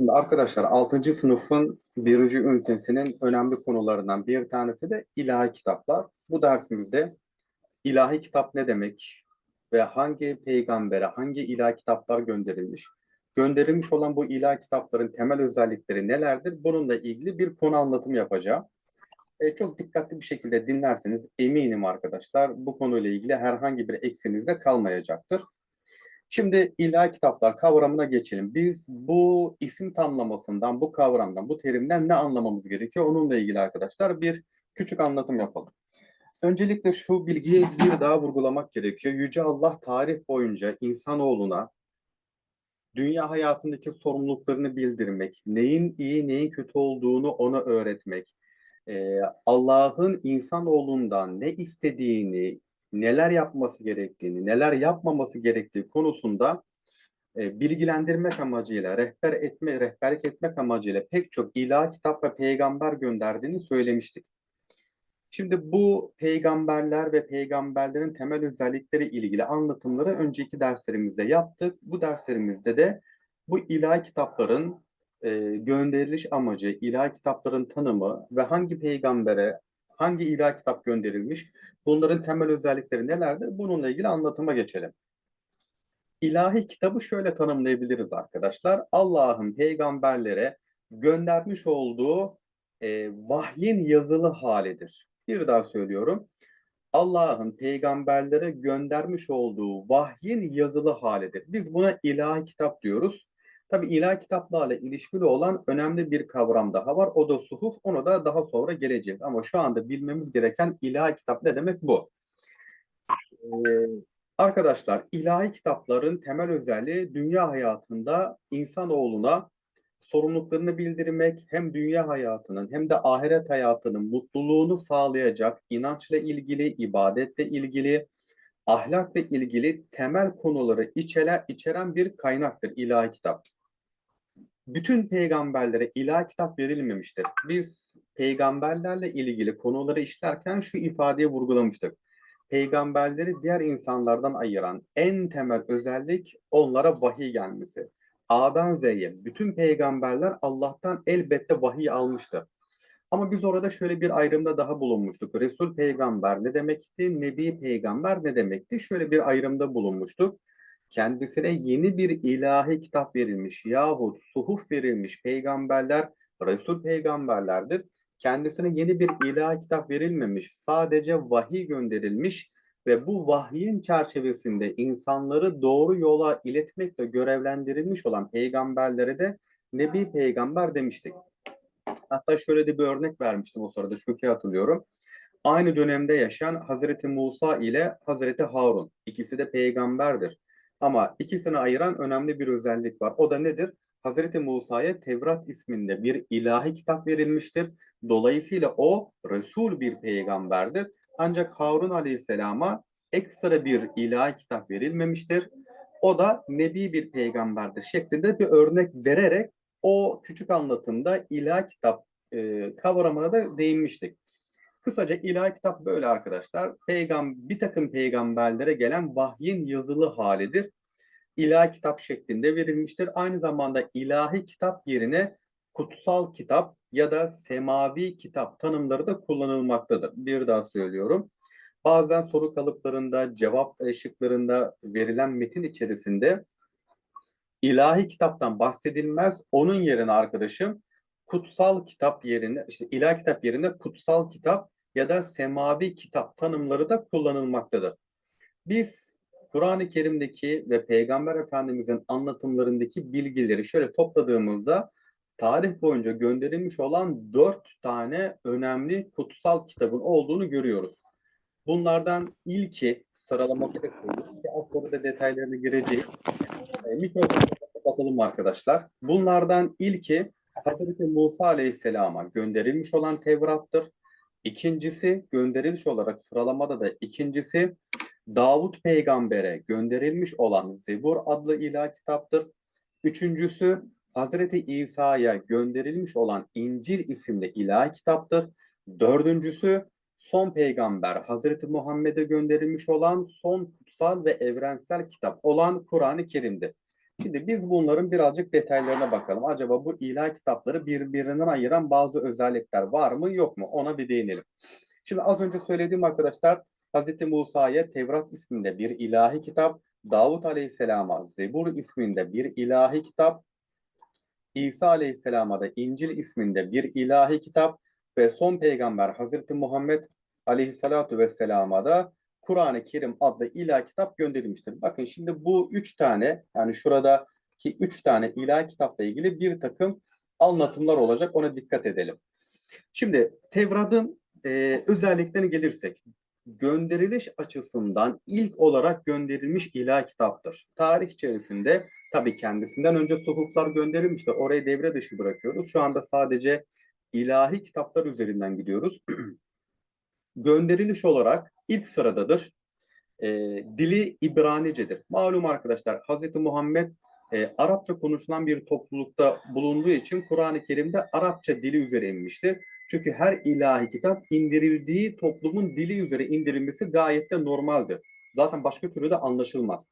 Şimdi arkadaşlar 6. sınıfın birinci ünitesinin önemli konularından bir tanesi de ilahi kitaplar. Bu dersimizde ilahi kitap ne demek ve hangi peygambere hangi ilahi kitaplar gönderilmiş, gönderilmiş olan bu ilahi kitapların temel özellikleri nelerdir? Bununla ilgili bir konu anlatımı yapacağım. E, çok dikkatli bir şekilde dinlerseniz eminim arkadaşlar bu konuyla ilgili herhangi bir eksiniz de kalmayacaktır. Şimdi ilahi kitaplar kavramına geçelim. Biz bu isim tamlamasından, bu kavramdan, bu terimden ne anlamamız gerekiyor? Onunla ilgili arkadaşlar bir küçük anlatım yapalım. Öncelikle şu bilgiyi bir daha vurgulamak gerekiyor. Yüce Allah tarih boyunca insanoğluna dünya hayatındaki sorumluluklarını bildirmek, neyin iyi, neyin kötü olduğunu ona öğretmek, Allah'ın insanoğlundan ne istediğini, neler yapması gerektiğini, neler yapmaması gerektiği konusunda e, bilgilendirmek amacıyla, rehber etme, rehberlik etmek amacıyla pek çok ilahi kitap ve peygamber gönderdiğini söylemiştik. Şimdi bu peygamberler ve peygamberlerin temel özellikleri ilgili anlatımları önceki derslerimizde yaptık. Bu derslerimizde de bu ilahi kitapların e, gönderiliş amacı, ilahi kitapların tanımı ve hangi peygambere hangi ilahi kitap gönderilmiş, bunların temel özellikleri nelerdir? Bununla ilgili anlatıma geçelim. İlahi kitabı şöyle tanımlayabiliriz arkadaşlar. Allah'ın peygamberlere göndermiş olduğu e, vahyin yazılı halidir. Bir daha söylüyorum. Allah'ın peygamberlere göndermiş olduğu vahyin yazılı halidir. Biz buna ilahi kitap diyoruz. Tabi ilahi kitaplarla ilişkili olan önemli bir kavram daha var. O da suhuf. Onu da daha sonra geleceğiz. Ama şu anda bilmemiz gereken ilahi kitap ne demek bu? Ee, arkadaşlar ilahi kitapların temel özelliği dünya hayatında insanoğluna sorumluluklarını bildirmek hem dünya hayatının hem de ahiret hayatının mutluluğunu sağlayacak inançla ilgili, ibadetle ilgili, ahlakla ilgili temel konuları içeren, içeren bir kaynaktır ilahi kitap bütün peygamberlere ilahi kitap verilmemiştir. Biz peygamberlerle ilgili konuları işlerken şu ifadeye vurgulamıştık. Peygamberleri diğer insanlardan ayıran en temel özellik onlara vahiy gelmesi. A'dan Z'ye bütün peygamberler Allah'tan elbette vahiy almıştır. Ama biz orada şöyle bir ayrımda daha bulunmuştuk. Resul peygamber ne demekti? Nebi peygamber ne demekti? Şöyle bir ayrımda bulunmuştuk kendisine yeni bir ilahi kitap verilmiş yahut suhuf verilmiş peygamberler Resul peygamberlerdir. Kendisine yeni bir ilahi kitap verilmemiş, sadece vahiy gönderilmiş ve bu vahyin çerçevesinde insanları doğru yola iletmekle görevlendirilmiş olan peygamberlere de Nebi peygamber demiştik. Hatta şöyle de bir örnek vermiştim o sırada çok iyi hatırlıyorum. Aynı dönemde yaşayan Hazreti Musa ile Hazreti Harun. ikisi de peygamberdir. Ama ikisini ayıran önemli bir özellik var. O da nedir? Hazreti Musa'ya Tevrat isminde bir ilahi kitap verilmiştir. Dolayısıyla o Resul bir peygamberdir. Ancak Harun Aleyhisselam'a ekstra bir ilahi kitap verilmemiştir. O da nebi bir peygamberdir şeklinde bir örnek vererek o küçük anlatımda ilahi kitap e, kavramına da değinmiştik. Kısaca ilahi kitap böyle arkadaşlar. Peygam bir takım peygamberlere gelen vahyin yazılı halidir. İlahi kitap şeklinde verilmiştir. Aynı zamanda ilahi kitap yerine kutsal kitap ya da semavi kitap tanımları da kullanılmaktadır. Bir daha söylüyorum. Bazen soru kalıplarında, cevap şıklarında verilen metin içerisinde ilahi kitaptan bahsedilmez. Onun yerine arkadaşım kutsal kitap yerine, işte ilahi kitap yerine kutsal kitap ya da semavi kitap tanımları da kullanılmaktadır. Biz Kur'an-ı Kerim'deki ve Peygamber Efendimiz'in anlatımlarındaki bilgileri şöyle topladığımızda tarih boyunca gönderilmiş olan dört tane önemli kutsal kitabın olduğunu görüyoruz. Bunlardan ilki sıralaması da az sonra da detaylarına gireceğiz. E, mikrofonu kapatalım arkadaşlar. Bunlardan ilki Hazreti Musa Aleyhisselam'a gönderilmiş olan Tevrat'tır. İkincisi gönderilmiş olarak sıralamada da ikincisi Davut peygambere gönderilmiş olan Zebur adlı ilah kitaptır. Üçüncüsü Hazreti İsa'ya gönderilmiş olan İncil isimli ilah kitaptır. Dördüncüsü son peygamber Hazreti Muhammed'e gönderilmiş olan son kutsal ve evrensel kitap olan Kur'an-ı Kerim'dir. Şimdi biz bunların birazcık detaylarına bakalım. Acaba bu ilahi kitapları birbirinden ayıran bazı özellikler var mı yok mu? Ona bir değinelim. Şimdi az önce söylediğim arkadaşlar Hz. Musa'ya Tevrat isminde bir ilahi kitap, Davut Aleyhisselam'a Zebur isminde bir ilahi kitap, İsa Aleyhisselam'a da İncil isminde bir ilahi kitap ve son peygamber Hazreti Muhammed Aleyhisselatu Vesselam'a da Kur'an-ı Kerim adlı ilahi kitap gönderilmiştir. Bakın şimdi bu üç tane yani şuradaki üç tane ilahi kitapla ilgili bir takım anlatımlar olacak. Ona dikkat edelim. Şimdi Tevrat'ın e, özelliklerine gelirsek gönderiliş açısından ilk olarak gönderilmiş ilahi kitaptır. Tarih içerisinde tabii kendisinden önce suhuflar gönderilmiştir. Orayı devre dışı bırakıyoruz. Şu anda sadece ilahi kitaplar üzerinden gidiyoruz. Gönderiliş olarak ilk sıradadır. E, dili İbranicedir. Malum arkadaşlar Hz. Muhammed e, Arapça konuşulan bir toplulukta bulunduğu için Kur'an-ı Kerim'de Arapça dili üzere inmiştir. Çünkü her ilahi kitap indirildiği toplumun dili üzere indirilmesi gayet de normaldir. Zaten başka türlü de anlaşılmaz.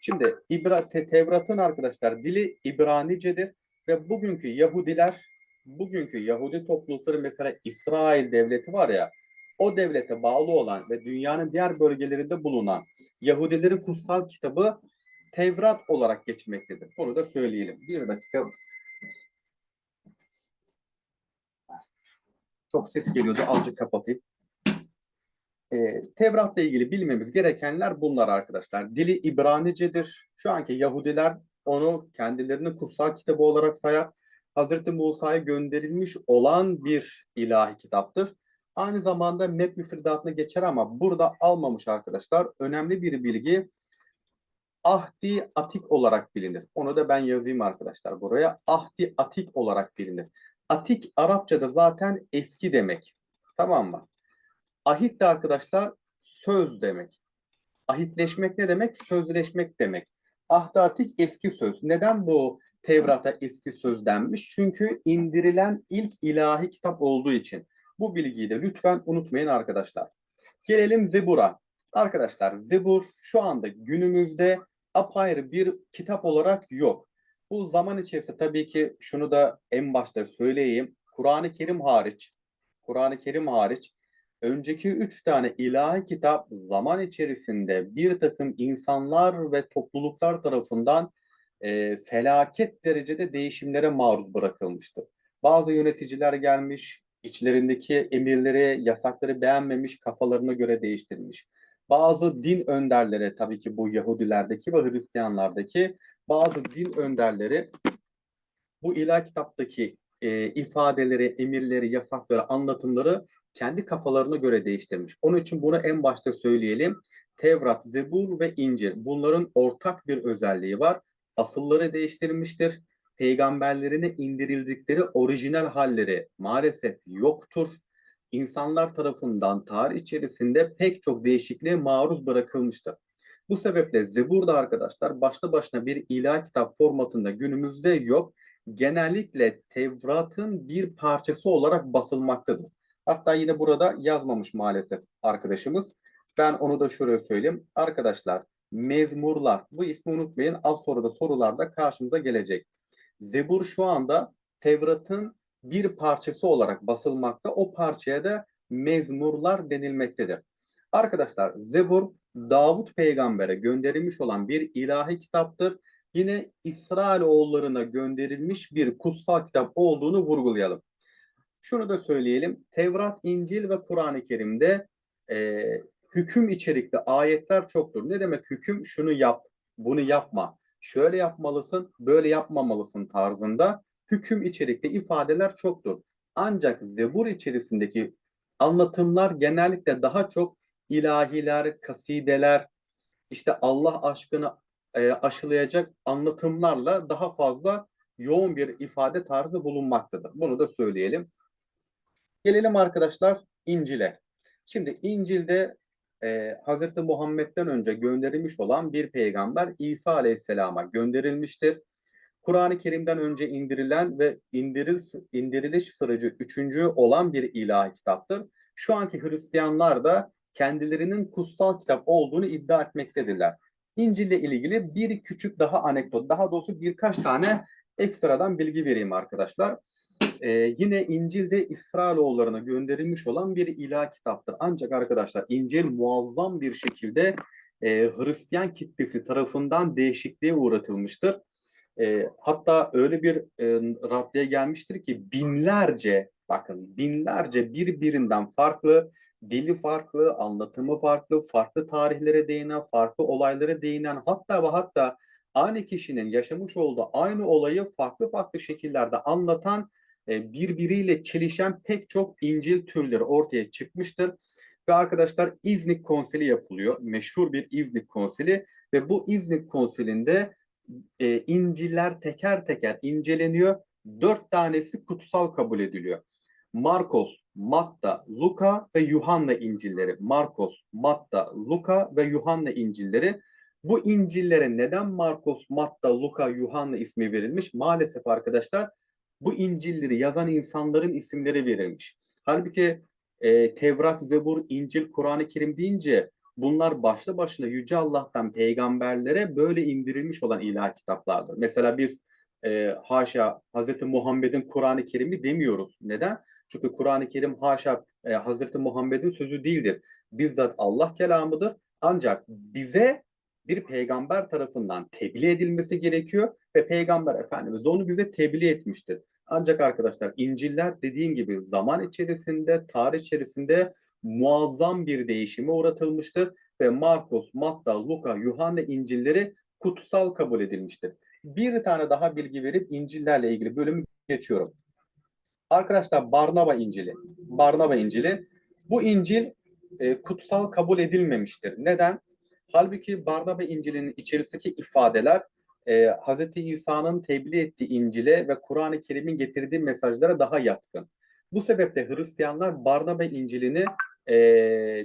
Şimdi İbra, Te- Tevrat'ın arkadaşlar dili İbranicedir ve bugünkü Yahudiler, bugünkü Yahudi toplulukları mesela İsrail devleti var ya, o devlete bağlı olan ve dünyanın diğer bölgelerinde bulunan Yahudilerin kutsal kitabı Tevrat olarak geçmektedir. Bunu da söyleyelim. Bir dakika. Çok ses geliyordu. Azıcık kapatayım. Ee, Tevrat'la ilgili bilmemiz gerekenler bunlar arkadaşlar. Dili İbranicedir. Şu anki Yahudiler onu kendilerinin kutsal kitabı olarak sayar. Hazreti Musa'ya gönderilmiş olan bir ilahi kitaptır. Aynı zamanda MEP müfredatına geçer ama burada almamış arkadaşlar. Önemli bir bilgi Ahdi Atik olarak bilinir. Onu da ben yazayım arkadaşlar buraya. Ahdi Atik olarak bilinir. Atik Arapçada zaten eski demek. Tamam mı? Ahit de arkadaşlar söz demek. Ahitleşmek ne demek? Sözleşmek demek. Ahdi Atik eski söz. Neden bu Tevrat'a eski söz denmiş? Çünkü indirilen ilk ilahi kitap olduğu için. Bu bilgiyi de lütfen unutmayın arkadaşlar. Gelelim Zebur'a. Arkadaşlar Zebur şu anda günümüzde apayrı bir kitap olarak yok. Bu zaman içerisinde tabii ki şunu da en başta söyleyeyim. Kur'an-ı Kerim hariç, Kur'an-ı Kerim hariç önceki üç tane ilahi kitap zaman içerisinde bir takım insanlar ve topluluklar tarafından e, felaket derecede değişimlere maruz bırakılmıştır. Bazı yöneticiler gelmiş, içlerindeki emirleri, yasakları beğenmemiş, kafalarına göre değiştirmiş. Bazı din önderleri tabii ki bu Yahudilerdeki ve Hristiyanlardaki bazı din önderleri bu ilahi kitaptaki e, ifadeleri, emirleri, yasakları, anlatımları kendi kafalarına göre değiştirmiş. Onun için bunu en başta söyleyelim. Tevrat, Zebur ve İncil bunların ortak bir özelliği var. Asılları değiştirmiştir. Peygamberlerine indirildikleri orijinal halleri maalesef yoktur. İnsanlar tarafından tarih içerisinde pek çok değişikliğe maruz bırakılmıştır. Bu sebeple Zebur da arkadaşlar başlı başına bir ilahi kitap formatında günümüzde yok. Genellikle Tevrat'ın bir parçası olarak basılmaktadır. Hatta yine burada yazmamış maalesef arkadaşımız. Ben onu da şöyle söyleyeyim. Arkadaşlar mezmurlar bu ismi unutmayın. Az sonra da sorularda karşımıza gelecek. Zebur şu anda Tevrat'ın bir parçası olarak basılmakta. O parçaya da mezmurlar denilmektedir. Arkadaşlar Zebur Davut peygambere gönderilmiş olan bir ilahi kitaptır. Yine İsrail oğullarına gönderilmiş bir kutsal kitap olduğunu vurgulayalım. Şunu da söyleyelim. Tevrat, İncil ve Kur'an-ı Kerim'de e, hüküm içerikli ayetler çoktur. Ne demek hüküm? Şunu yap, bunu yapma. Şöyle yapmalısın, böyle yapmamalısın tarzında hüküm içerikli ifadeler çoktur. Ancak Zebur içerisindeki anlatımlar genellikle daha çok ilahiler, kasideler, işte Allah aşkını e, aşılayacak anlatımlarla daha fazla yoğun bir ifade tarzı bulunmaktadır. Bunu da söyleyelim. Gelelim arkadaşlar İncil'e. Şimdi İncil'de e, Hz. Muhammed'den önce gönderilmiş olan bir peygamber İsa Aleyhisselam'a gönderilmiştir. Kur'an-ı Kerim'den önce indirilen ve indiril, indiriliş süreci üçüncü olan bir ilahi kitaptır. Şu anki Hristiyanlar da kendilerinin kutsal kitap olduğunu iddia etmektedirler. İncil ile ilgili bir küçük daha anekdot, daha doğrusu birkaç tane ekstradan bilgi vereyim arkadaşlar. Ee, yine İncil'de İsrailoğullarına gönderilmiş olan bir ilah kitaptır. Ancak arkadaşlar İncil muazzam bir şekilde e, Hristiyan kitlesi tarafından değişikliğe uğratılmıştır. E, hatta öyle bir e, raddeye gelmiştir ki binlerce, bakın binlerce birbirinden farklı, dili farklı, anlatımı farklı, farklı tarihlere değinen, farklı olaylara değinen, hatta ve hatta aynı kişinin yaşamış olduğu aynı olayı farklı farklı şekillerde anlatan e, birbiriyle çelişen pek çok İncil türleri ortaya çıkmıştır. Ve arkadaşlar İznik Konsili yapılıyor. Meşhur bir İznik Konsili ve bu İznik Konsili'nde e, İncil'ler teker teker inceleniyor. Dört tanesi kutsal kabul ediliyor. Markos, Matta, Luka ve Yuhanna İncilleri. Markos, Matta, Luka ve Yuhanna İncilleri. Bu İncil'lere neden Markos, Matta, Luka, Yuhanna ismi verilmiş? Maalesef arkadaşlar bu İncil'leri yazan insanların isimleri verilmiş. Halbuki e, Tevrat, Zebur, İncil, Kur'an-ı Kerim deyince bunlar başlı başına Yüce Allah'tan peygamberlere böyle indirilmiş olan ilah kitaplardır. Mesela biz e, haşa Hazreti Muhammed'in Kur'an-ı Kerim'i demiyoruz. Neden? Çünkü Kur'an-ı Kerim haşa e, Hazreti Muhammed'in sözü değildir. Bizzat Allah kelamıdır. Ancak bize bir peygamber tarafından tebliğ edilmesi gerekiyor ve peygamber efendimiz onu bize tebliğ etmiştir. Ancak arkadaşlar İncil'ler dediğim gibi zaman içerisinde, tarih içerisinde muazzam bir değişime uğratılmıştır ve Markus, Matta, Luka, Yuhanna İncil'leri kutsal kabul edilmiştir. Bir tane daha bilgi verip İncil'lerle ilgili bölümü geçiyorum. Arkadaşlar Barnaba İncil'i, Barnaba İncil'i bu İncil e, kutsal kabul edilmemiştir. Neden? Halbuki Barnaba İncil'inin içerisindeki ifadeler e, Hz. İsa'nın tebliğ ettiği İncil'e ve Kur'an-ı Kerim'in getirdiği mesajlara daha yatkın. Bu sebeple Hristiyanlar Barnaba İncil'ini e,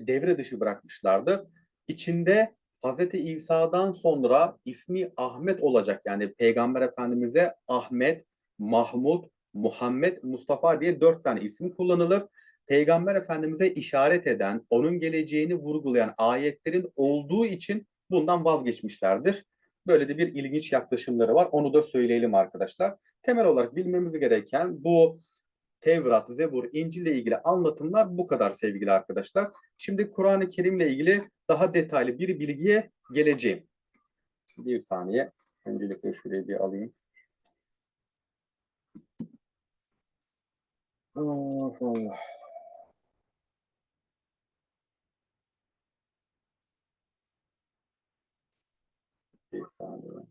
devre dışı bırakmışlardır. İçinde Hz. İsa'dan sonra ismi Ahmet olacak yani Peygamber Efendimiz'e Ahmet, Mahmud, Muhammed, Mustafa diye dört tane isim kullanılır. Peygamber Efendimiz'e işaret eden, onun geleceğini vurgulayan ayetlerin olduğu için bundan vazgeçmişlerdir. Böyle de bir ilginç yaklaşımları var. Onu da söyleyelim arkadaşlar. Temel olarak bilmemiz gereken bu Tevrat, Zebur, İncil ile ilgili anlatımlar bu kadar sevgili arkadaşlar. Şimdi Kur'an-ı Kerim ile ilgili daha detaylı bir bilgiye geleceğim. Bir saniye. Öncelikle şurayı bir alayım. Allah Allah. Saniye.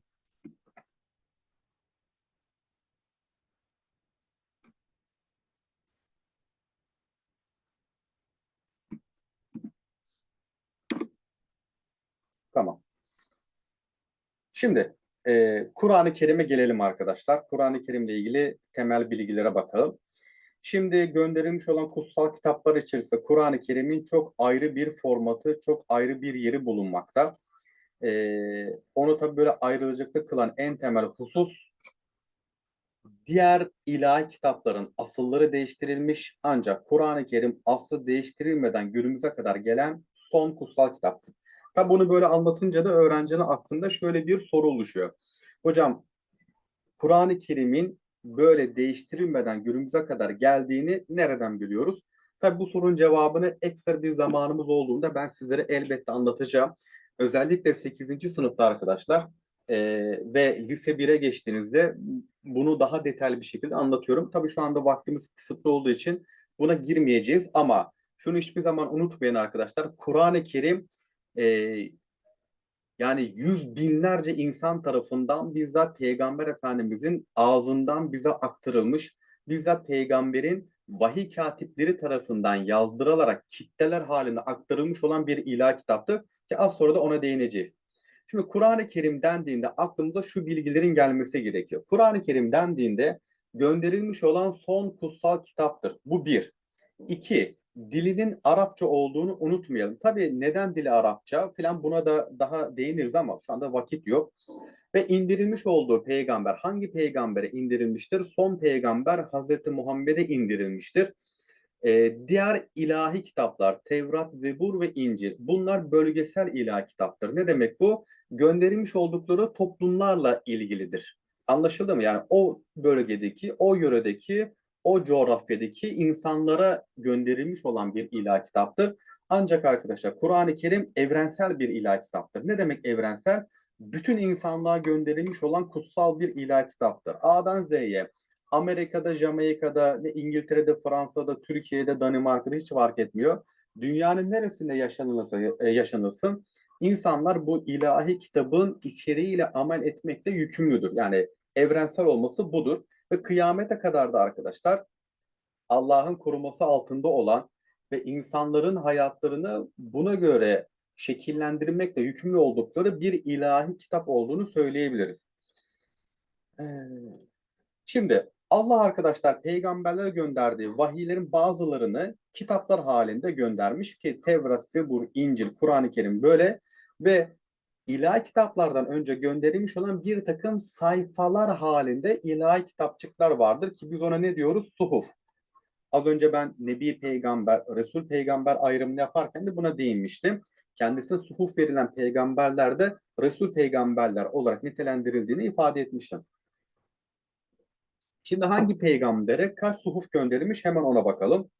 Tamam. Şimdi e, Kur'an-ı Kerim'e gelelim arkadaşlar. Kur'an-ı Kerim'le ilgili temel bilgilere bakalım. Şimdi gönderilmiş olan kutsal kitaplar içerisinde Kur'an-ı Kerim'in çok ayrı bir formatı, çok ayrı bir yeri bulunmakta. Ee, onu tabii böyle ayrılacaklı kılan en temel husus diğer ilahi kitapların asılları değiştirilmiş ancak Kur'an-ı Kerim aslı değiştirilmeden günümüze kadar gelen son kutsal kitaptır. Tabi bunu böyle anlatınca da öğrencinin aklında şöyle bir soru oluşuyor. Hocam Kur'an-ı Kerim'in böyle değiştirilmeden günümüze kadar geldiğini nereden biliyoruz? Tabi bu sorunun cevabını ekstra bir zamanımız olduğunda ben sizlere elbette anlatacağım. Özellikle 8. sınıfta arkadaşlar e, ve lise 1'e geçtiğinizde bunu daha detaylı bir şekilde anlatıyorum. Tabii şu anda vaktimiz kısıtlı olduğu için buna girmeyeceğiz ama şunu hiçbir zaman unutmayın arkadaşlar. Kur'an-ı Kerim e, yani yüz binlerce insan tarafından bizzat Peygamber Efendimizin ağzından bize aktarılmış, bizzat Peygamberin vahiy katipleri tarafından yazdırılarak kitleler halinde aktarılmış olan bir ilah kitaptır ki az sonra da ona değineceğiz. Şimdi Kur'an-ı Kerim dendiğinde aklımıza şu bilgilerin gelmesi gerekiyor. Kur'an-ı Kerim dendiğinde gönderilmiş olan son kutsal kitaptır. Bu bir. İki, dilinin Arapça olduğunu unutmayalım. Tabii neden dili Arapça filan buna da daha değiniriz ama şu anda vakit yok. Ve indirilmiş olduğu peygamber hangi peygambere indirilmiştir? Son peygamber Hazreti Muhammed'e indirilmiştir. Diğer ilahi kitaplar, Tevrat, Zebur ve İncil. Bunlar bölgesel ilahi kitaptır. Ne demek bu? Gönderilmiş oldukları toplumlarla ilgilidir. Anlaşıldı mı? Yani o bölgedeki, o yöredeki, o coğrafyadaki insanlara gönderilmiş olan bir ilahi kitaptır. Ancak arkadaşlar Kur'an-ı Kerim evrensel bir ilahi kitaptır. Ne demek evrensel? Bütün insanlığa gönderilmiş olan kutsal bir ilahi kitaptır. A'dan Z'ye, Amerika'da, Jamaika'da, ne İngiltere'de, Fransa'da, Türkiye'de, Danimarka'da hiç fark etmiyor. Dünyanın neresinde yaşanılırsa e, yaşanılsın, insanlar bu ilahi kitabın içeriğiyle amel etmekte yükümlüdür. Yani evrensel olması budur. Ve kıyamete kadar da arkadaşlar Allah'ın koruması altında olan ve insanların hayatlarını buna göre şekillendirmekle yükümlü oldukları bir ilahi kitap olduğunu söyleyebiliriz. Ee, Şimdi Allah arkadaşlar peygamberlere gönderdiği vahiylerin bazılarını kitaplar halinde göndermiş ki Tevrat, Zebur, İncil, Kur'an-ı Kerim böyle ve ilahi kitaplardan önce gönderilmiş olan bir takım sayfalar halinde ilahi kitapçıklar vardır ki biz ona ne diyoruz? Suhuf. Az önce ben Nebi Peygamber, Resul Peygamber ayrımını yaparken de buna değinmiştim. Kendisine suhuf verilen peygamberler de Resul Peygamberler olarak nitelendirildiğini ifade etmiştim. Şimdi hangi peygambere kaç suhuf gönderilmiş hemen ona bakalım.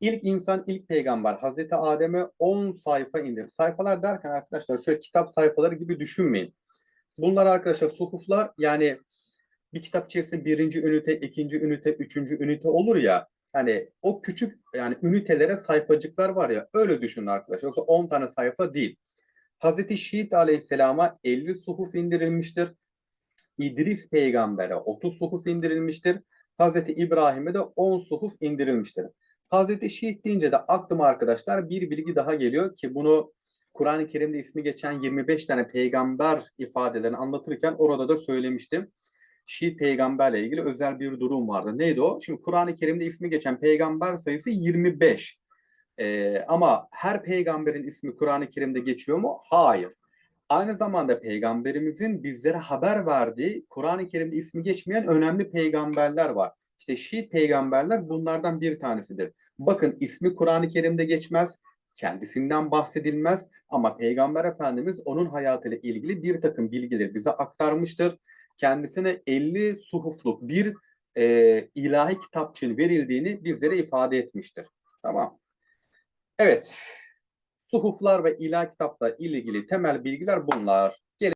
İlk insan, ilk peygamber Hazreti Adem'e 10 sayfa indir. Sayfalar derken arkadaşlar şöyle kitap sayfaları gibi düşünmeyin. Bunlar arkadaşlar suhuflar yani bir kitap içerisinde birinci ünite, ikinci ünite, üçüncü ünite olur ya. Hani o küçük yani ünitelere sayfacıklar var ya öyle düşünün arkadaşlar. Yoksa 10 tane sayfa değil. Hazreti Şiit Aleyhisselam'a 50 suhuf indirilmiştir. İdris peygambere 30 suhuf indirilmiştir. Hazreti İbrahim'e de 10 suhuf indirilmiştir. Hazreti Şiit deyince de aklıma arkadaşlar bir bilgi daha geliyor ki bunu Kur'an-ı Kerim'de ismi geçen 25 tane peygamber ifadelerini anlatırken orada da söylemiştim. Şiit peygamberle ilgili özel bir durum vardı. Neydi o? Şimdi Kur'an-ı Kerim'de ismi geçen peygamber sayısı 25. Ee, ama her peygamberin ismi Kur'an-ı Kerim'de geçiyor mu? Hayır. Aynı zamanda peygamberimizin bizlere haber verdiği Kur'an-ı Kerim'de ismi geçmeyen önemli peygamberler var. İşte Şiit peygamberler bunlardan bir tanesidir. Bakın ismi Kur'an-ı Kerim'de geçmez, kendisinden bahsedilmez ama Peygamber Efendimiz onun hayatıyla ilgili bir takım bilgileri bize aktarmıştır. Kendisine 50 suhufluk bir e, ilahi kitapçığın verildiğini bizlere ifade etmiştir. Tamam. Evet. Suhuflar ve ilahi kitapla ilgili temel bilgiler bunlar. Gelin